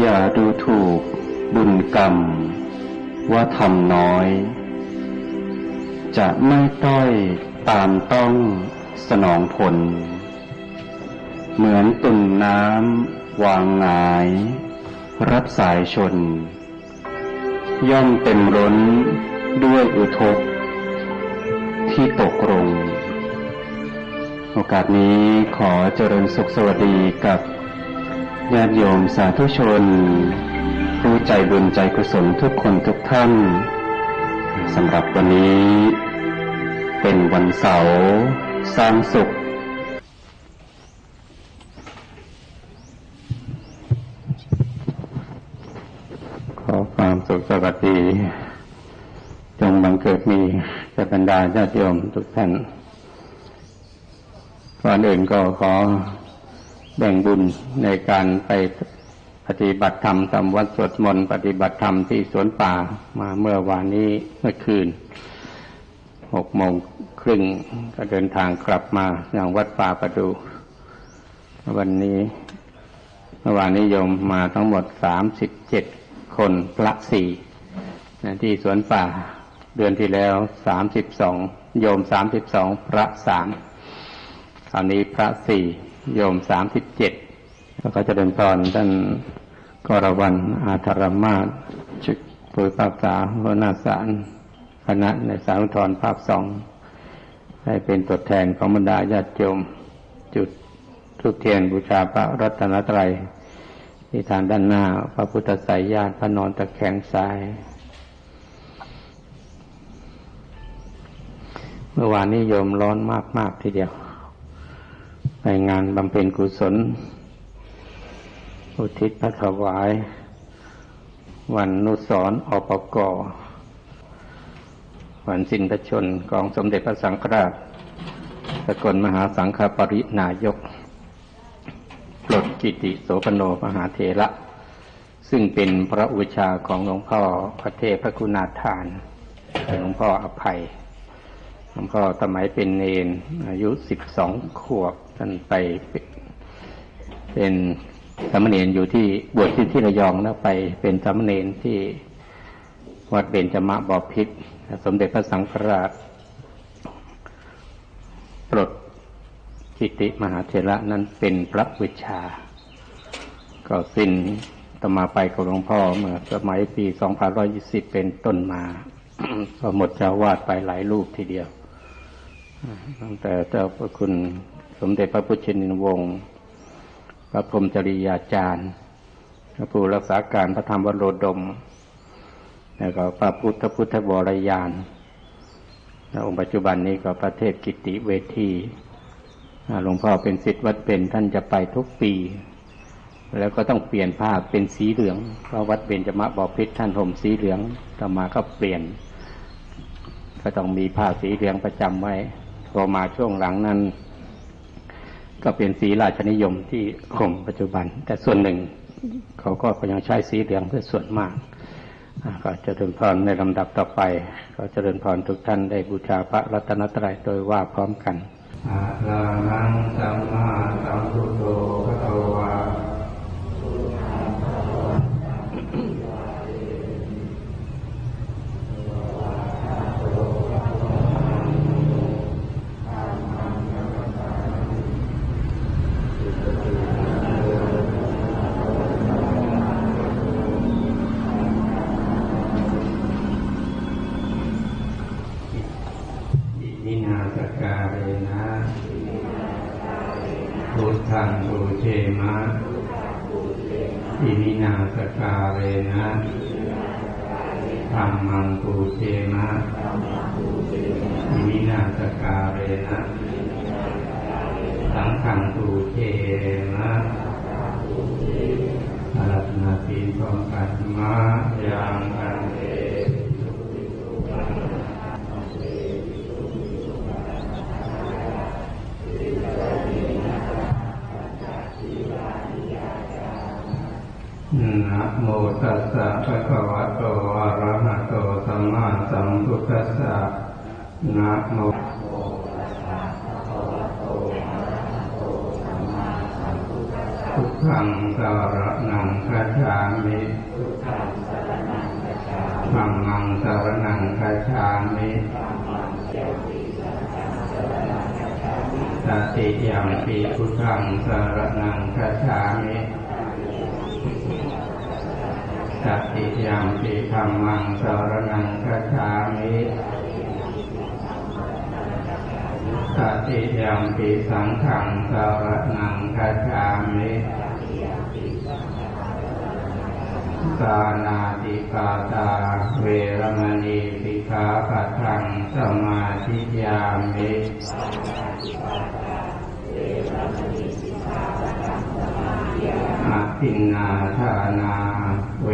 อย่าดูถูก บุญกรรม ว่าทำน้อย จะไม่ต้อยตามต้องสนองผล เหมือนตุ่นน้ำวางหงาย รับสายชน ย่อมเต็มร้นด้วยอุทก ที่ตกลงโอกาสนี้ขอเจริญสุขสวัสดีกับ ญาติโยมสาธุชน ผู้ใจบุญใจกุศลทุกคนทุกท่านสำหรับวันนี้ เป็นวันเสาร์สร้างสุข ขอความสุขสวัสดี จงบังเกิดมีแก่บรรดาญาติโยมทุกท่านก่อนอื่นก็ขอ แบ่งบุญในการไปปฏิบัติธรรมทำวัดสวดมนต์ปฏิบัติธรรมที่สวนป่ามาเมื่อวานนี้เมื่อคืนหกโมงครึ่งก็เดินทางกลับมาอย่างวัดป่าประดู วันนี้เมื่อวานนี้โยมมาทั้งหมดสามสิบเจ็ดคนพระสี่ที่สวนป่าเดือนที่แล้วสามสิบสองโยมสามสิบสองพระสามคราวนี้พระสี่ โยมสามสิบเจ็ดแล้วก็จะเดินตอนท่านกรวันอาธรมาศชุดปุยภาษาหัวหน้าสารคณะในสารุทรภาพสองให้เป็นตัวแทนของบรรดาญาติโยมจุดทุกเทียนบูชาพระรัตนตรัยที่ทางด้านหน้า พระพุทธสายญาติพระนอนตะแคงซ้าย เมื่อวานนี้โยมร้อนมาก ๆ ทีเดียว ไปงานบำเพ็ญกุศล อุทิศพระถวาย วันนุสรอปกวันสินพระชนของสมเด็จพระสังฆราช สกลมหาสังฆปรินายกปลดกิติโสปโนมหาเถระ ซึ่งเป็นพระอุชาของหลวงพ่อพระเทพพระคุณาทานหลวงพ่ออภัยหลวงพ่อสมัยเป็นเนนอายุสิบสองขวบ ท่านไปเป็นสามเณรอยู่ที่บวชที่ที่ระยองแล้วไปเป็นสามเณรที่วัดเบญจมะบอพิษสมเด็จพระสังฆราชปลดกิติมหาเถระนั้นเป็นพระวิชา ก็สิ้นต่อมาไปกับหลวงพ่อเมื่อสมัยปี 2520 เป็นต้นมา ก็หมดเจ้าวาดไปหลายรูปทีเดียวตั้งแต่เจ้าพระคุณ สมเด็จพระพุทธชินวงศ์พระพรมจริยาจารย์พระผู้รักษาการพระธรรมวโรดม แล้วก็พระพุทธพุทธบรยานและองค์ปัจจุบันนี้ก็พระเทพกิติเวทีหลวงพ่อเป็นศิษย์วัดเป็นท่านจะไปทุกปี แล้วก็ต้องเปลี่ยนผ้าเป็นสีเหลือง เพราะวัดเบญจมะบอพิษท่านห่มสีเหลืองต่อมาก็เปลี่ยน ก็ต้องมีผ้าสีเหลืองประจำไว้พอมาช่วงหลังนั้น ก็เป็นสีราชนิยมที่ข่มปัจจุบัน แต่ส่วนหนึ่ง เขาก็ยังใช้สีเหลืองเป็นส่วนมากก็จะเจริญพรในลำดับต่อไป ก็เจริญพรทุกท่านได้บูชาพระรัตนตรัยโดยว่าพร้อมกันอะระหังสัมมา มังบูเชมะอิมินาสการเรนะสังฆังบูเชมะอารัตนาสีพร้อมกันมะยังกันเนะโมตัสสะภะคะวะโตอะระหะโตสัมมาสัมพุทธัสสะนะโมอทุกขังสารนังคัจฉามิธรรมังสารนังคัจฉามิตติยัมปีพุทธังสารนังคัจฉามิ ตติยัมปีธรรมังสารนังคัจฉามิตติยัมปีสังฆังสารนังคัจฉามิกานาติกาตาเวรมณีสิกขาปัทังสมาธิยามิอาทินนาทานา เว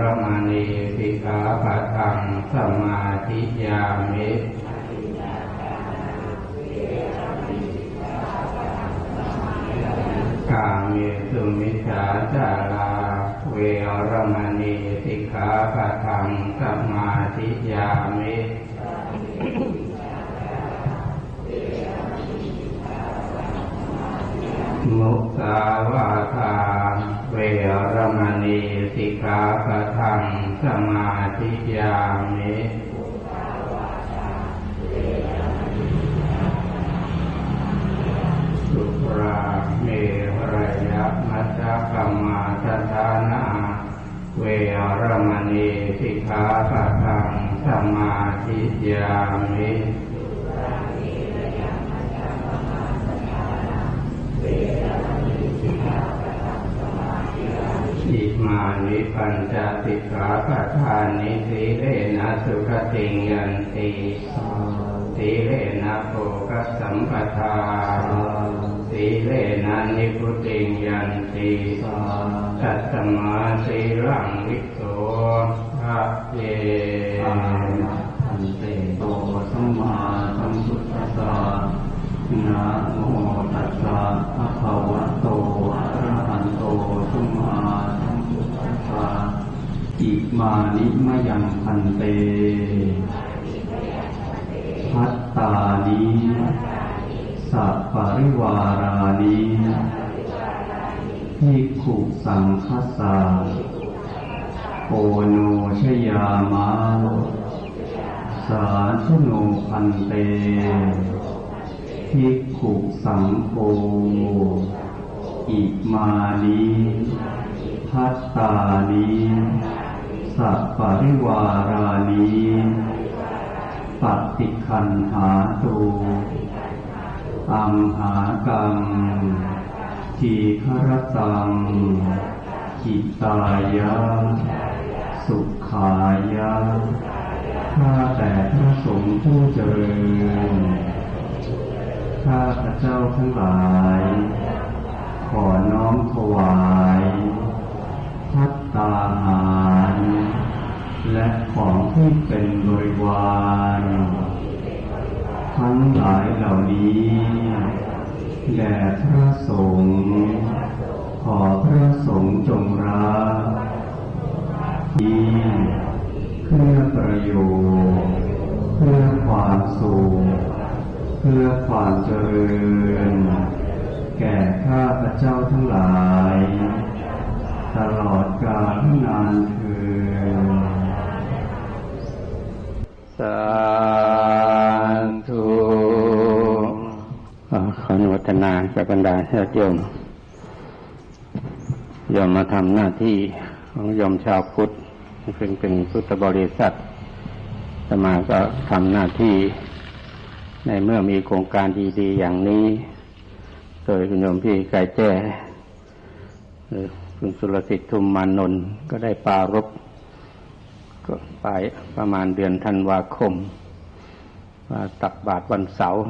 รมณีสิกขาปัทังสมาธิยามิกาเมสุมิจฉาจารา เวรมณีสิกขาปะทังสมาธิยามิ มุสาวาทาเวรมณีสิกขาปะทังสมาธิยามิสุราเมรยะมัจจกรรมาทานาเวรมณีสิกขาปะทังสมาธิยามิ อิมานิปัญจสิกขาปทานิสีเลนะสุขติงยันติสีเลนะโภคสัมปทาสีเลนะนิพุติงยันติตัตตมาสีรังวิโสภะเยอันเตโตสัมมาสัมพุทธัสสะนะ ภะคะวะโตอะระหะโตสัมมาสัมพุทธัสสะอิมานิมะยังพันเตพัตตานิสัพปริวารานิภิกขุสังคัสสะโอโนชยามะสาธุโนพันเต ภิกขุสังโฆอิมานิพัตตานิสัพปริวารานิปฏิคันหาตูอัมหากังทีฆรตังกิตายะ สุขายะข้าแต่พระสงฆ์ผู้เจริญ ข้าพระเจ้าทั้งหลาย ขอน้อมถวายพัตตาหาร และของที่เป็นบริวารทั้งหลายเหล่านี้แด่พระสงฆ์ขอพระสงฆ์จงรักที่เพื่อประโยชน์ เพื่อความสุข เพื่อความเจริญ แก่ข้าพระเจ้าทั้งหลาย ตลอดกาลนานเทือสาธุขออนุโมทนาจากบรรดาญาติโยมโยมมาทำหน้าที่ของโยมชาวพุทธซึ่งเป็นพุทธบริษัทสมาก็ทำหน้าที่ ในเมื่อมีโครงการดีๆ อย่างนี้ โดยคุณโยมพี่ไก่แจ้หรือคุณสุรสิทธิ์ทุมมานนท์ก็ได้ปรารบก็ไปประมาณเดือนธันวาคมมาตักบาตรวันเสาร์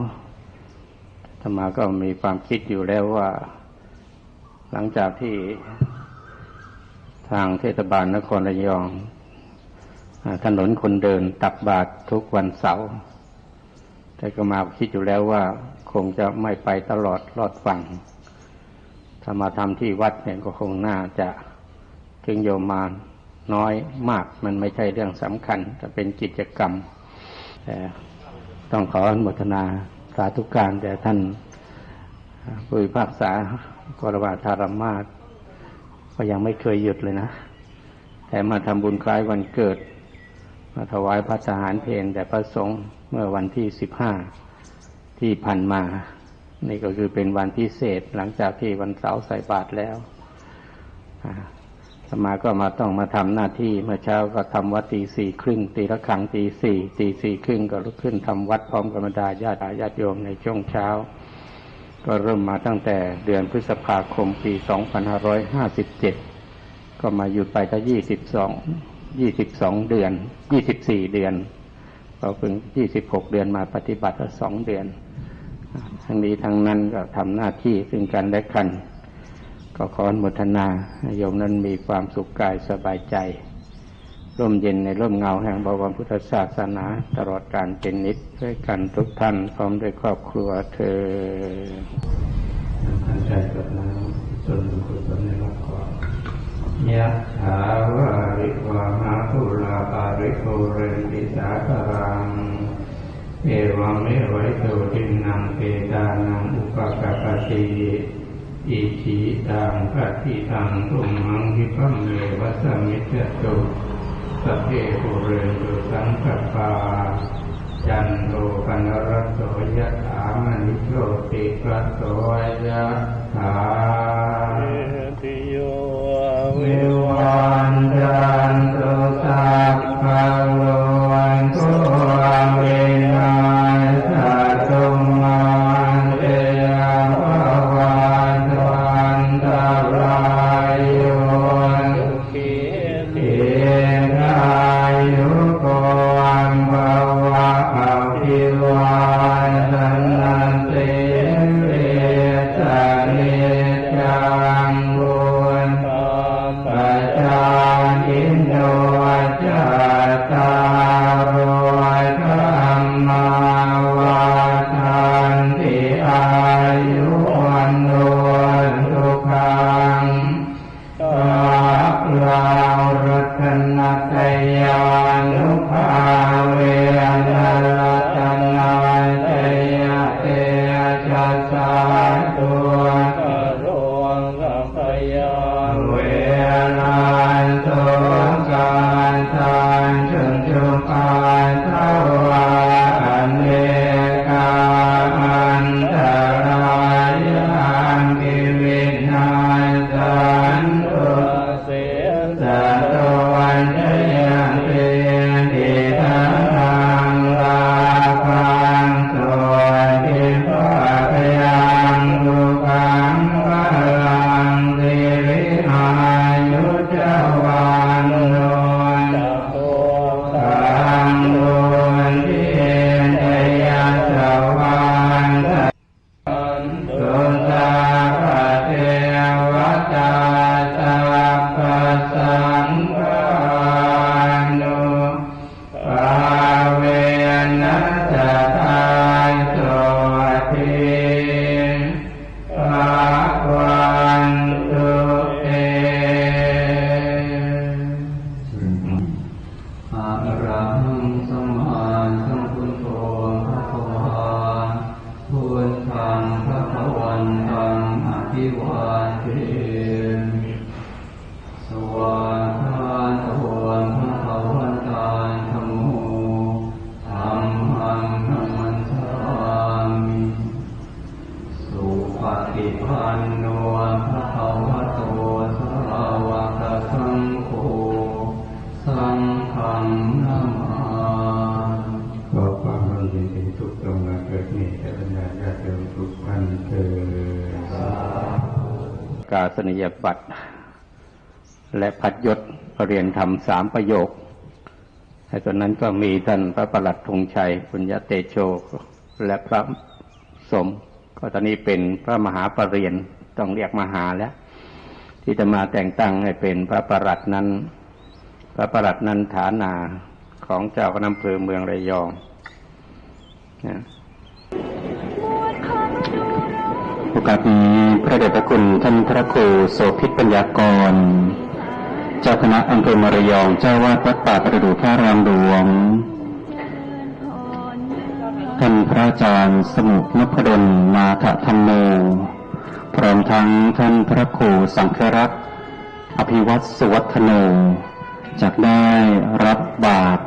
ธรรมาก็มีความคิดอยู่แล้วว่า หลังจากที่ทางเทศบาลนครระยองถนนคนเดินตักบาตรทุกวันเสาร์ แต่ก็มาคิดอยู่แล้วว่า คงจะไม่ไปตลอดรอดฝั่งถ้ามาทำที่วัดเนี่ยก็คงน่าจะถึงโยมมาน้อยมาก มันไม่ใช่เรื่องสำคัญจะเป็นกิจกรรมต้องขออนุโมทนาสาธุการแด่ท่านผู้พิพากษากรวาธารมาสก็ยังไม่เคยหยุดเลยนะ แต่มาทำบุญคล้ายวันเกิด มาถวายพระทหารเพลแต่พระสงฆ์เมื่อวันที่สิบห้าที่ผ่านมา นี่ก็คือเป็นวันพิเศษหลังจากที่วันเสาร์ใส่บาตรแล้วอ่าสมาก็มาต้องมาทำหน้าที่เมื่อเช้าก็ทำวัดตีสี่ครึ่งตีละครั้งตีสี่ตีสี่ครึ่งก็ลุกขึ้นทำวัดพร้อมกับบรรดาญาติญาติโยมในช่วงเช้า ก็เริ่มมาตั้งแต่เดือนพฤษภาคมปี2557ก็มาหยุดไปตั้ง 22 22เดือน24เดือนเราเพิ่ง26เดือนมาปฏิบัติสองเดือน ทั้งนี้ทั้งนั้นก็ทำหน้าที่ซึ่งกันและกัน ก็ขออนุโมทนาโยมนั้นมีความสุขกายสบายใจ ร่มเย็นในร่มเงาแห่งบวรพุทธศาสนา ตลอดการเป็นนิดด้วยกันทุกท่านพร้อมด้วยครอบครัวเธอ ยะถาวาริวาหาภูลาปาริโกเรนติสาคารังเอวเมไว้โตทินังเปตานังอุปกปปติอิชิตังปฏิตังตุมังคิปัมเมวัสมิจจตุสัพเพปุเรนตุสังกปาจันโทปนรสโสยะถามณิโชติปัสโสยะถา วันจันตุสัพพะ ตุ วา สนิยบัตร และพัดยศเรียนทำสามประโยคในส่วนนั้นก็มีท่านพระประหลัดธงชัยปุญญาเตโช และพระสม ก็ตอนนี้เป็นพระมหาปรริญญาต้องเรียกมหาแล้ว ที่จะมาแต่งตั้งให้เป็นพระประหลัดนั้น พระประหลัดนั้นฐานาของเจ้าคณะอำเภอเมืองระยองนะ โอกาสนี้พระเดชพระคุณท่านพระครูโสภิตปัญญากร เจ้าคณะอำเภอมารยองเจ้าวาดวัดป่าประดู่พระรามหลวง ท่านพระอาจารย์สมุทรนพดลนาถธรรมโม พร้อมทั้งท่านพระครูสังฆรักษ์อภิวัตสุวัฒโนจากได้รับบาตร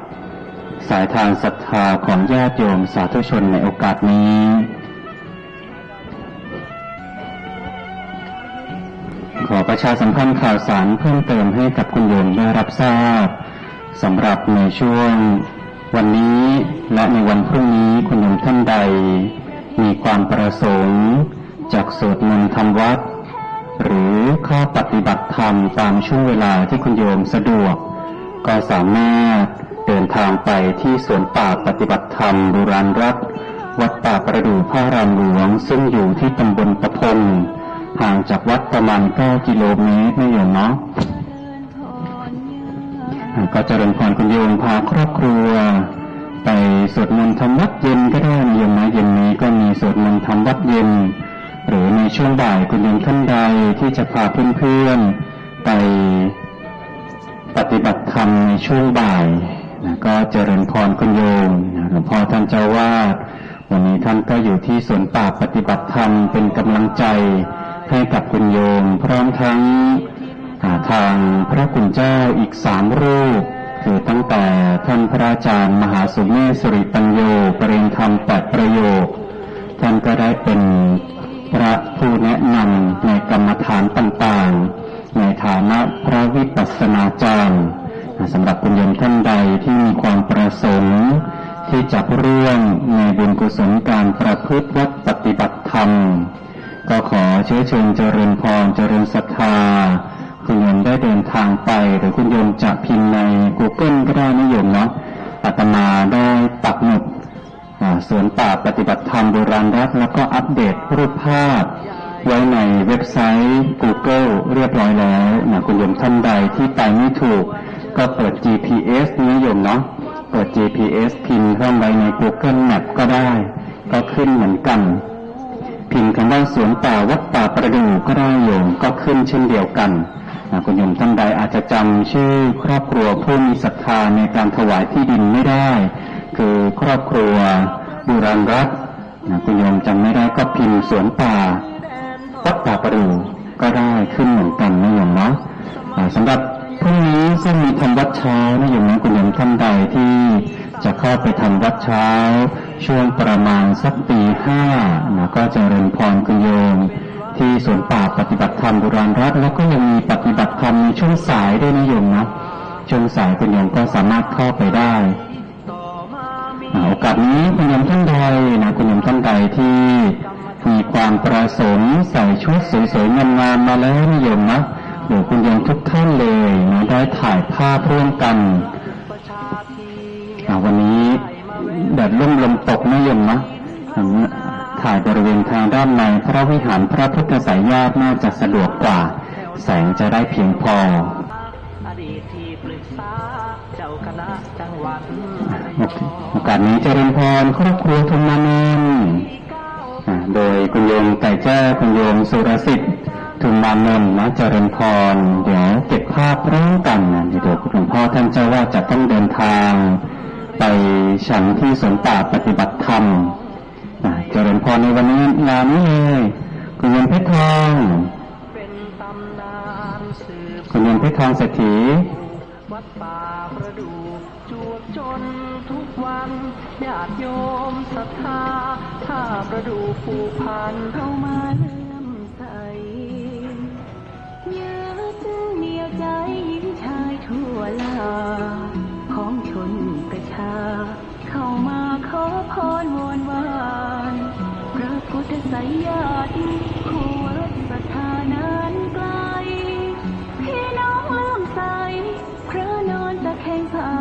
สายทานศรัทธาของญาติโยมสาธุชนในโอกาสนี้ ขอประชาสัมพันธ์ข่าวสารเพิ่มเติมให้กับคุณโยมได้รับทราบสำหรับในช่วง วันนี้และในวันพรุ่งนี้คุณโยมท่านใด มีความประสงค์จากสวดมนต์ทำวัด หรือข้าปฏิบัติธรรมตามช่วงเวลาที่คุณโยมสะดวก ก็สามารถเดินทางไปที่สวนป่าปฏิบัติธรรมบุราณรัตวัดป่าประดู่พระรามหลวงซึ่งอยู่ที่ตำบลประพง ห่างจากวัดประมาณ 9 กิโลเมตรนะโยมเนาะก็เจริญพรคุณโยมพาครอบครัว ไปสวดมนต์ทำวัดเย็นก็ได้นะโยมนะเย็นนี้ก็มีสวดมนต์ทำวัดเย็น หรือในช่วงบ่ายคุณโยมท่านใดที่จะพาเพื่อนๆไปปฏิบัติธรรมในช่วงบ่ายนะก็เจริญพรคุณโยมหลวงพ่อท่านเจ้าวาดวันนี้ท่านก็อยู่ที่สวนป่าปฏิบัติธรรมเป็นกำลังใจ ให้กับคุณโยม พร้อมทั้งาทางพระคุณเจ้าอีกสามรูป คือตั้งแต่ท่านพระอาจารย์มหาสุเมธสุริปัญโยปริยธรรมแปดประโยค ท่านก็ได้เป็นพระผู้แนะนำในกรรมฐานต่างๆ ในฐานะพระวิปัสสนาจารย์สำหรับคุณโยมท่านใดที่มีความประสงค์ที่จะร่วมในบุญกุศลการประพฤติวัดปฏิบัติธรรม ก็ขอเชื้อเชิญเจริญพรเจริญศรัทธาคุณโยมได้เดินทางไปหรือคุณโยมจะพิมพ์ใน Google ก็ได้นะโยมเนาะอาตมาได้ปักหมุดสวนป่าปฏิบัติธรรมโบราณรัฐแล้วก็อัปเดตรูปภาพ ไว้ในเว็บไซต์ Google เรียบร้อยแล้วนะคุณโยมท่านใดที่ไปไม่ถูก ก็เปิด GPS นิยมเนาะเปิด GPS พิมพ์เข้าไปใน Google Map ก็ได้ ก็ขึ้นเหมือนกัน พิมพ์คำว่าสวนป่าวัดป่าประดูก็ได้โยมก็ขึ้นเช่นเดียวกันนะคุณโยมท่านใดอาจจะจำชื่อครอบครัวผู้มีศรัทธาในการถวายที่ดินไม่ได้ คือครอบครัวบุราณรัตน์นะคุณโยมจำไม่ได้ก็พิมพ์สวนป่าวัดป่าประดูก็ได้ขึ้นเหมือนกันนะโยมเนาะอ่าสำหรับพรุ่งนี้ซึ่งมีทำวัดเช้านะโยมนะคุณโยมท่านใดที่จะเข้าไปทำวัดเช้า ช่วงประมาณสักตีห้านะก็เจะเริญพรคุณโยมที่สวนป่าปฏิบัติธรรมบุราณรัตแล้วก็ยังมีปฏิบัติธรรมในช่วงสายด้วยนะโยมนะช่วงสายคุณโยมก็สามารถเข้าไปได้อาโอกาสนี้คุณโยมท่านใดนะคุณโยมท่านใดที่มีความประสงค์ใส่ชุดสวยๆงามๆมาแล้วนิยมนะหรือคุณโยมทุกท่านเลยนะได้ถ่ายภาพร่วมกันวันนี้ แดดร่มลมตกนิยมนะถ่ายบริเวณทางด้านในพระวิหารพระพุทธสายญาติน่าจะสะดวกกว่า แสงจะได้เพียงพอโอกาสนี้เจริญพรครอบครัวทุมนานนท์โดยคุณโยมไก่แจ้คุณโยมสุรสิทธิ์ทุมานนท์นะเจริญพรเดี๋ยวเก็บภาพร่วมกันนะเดี๋ยวหลวงพ่อท่านเจ้าว่าจะต้องเดินทาง ไปฉันที่สวนป่าปฏิบัติธรรมอ่าเจริญพรในวันนี้งานนี้เลยคุณโยมเพชรทองเป็นตำนานสืบคุณโยมเพชรทองเศรษฐีวัดป่าประดูจวบจนทุกวันญาติโยมศรัทธาถ้าประดูผูกพันเข้ามาเลื่อมใสยึดเหนี่ยวใจหญิงชายทั่วลาของชนประ ชา เข้ามาขอพรวอนวานพระพุทธสายญาติคู่รักศรัทธานานไกล พี่น้องเลื่อมใส พระนอนตะแคงผา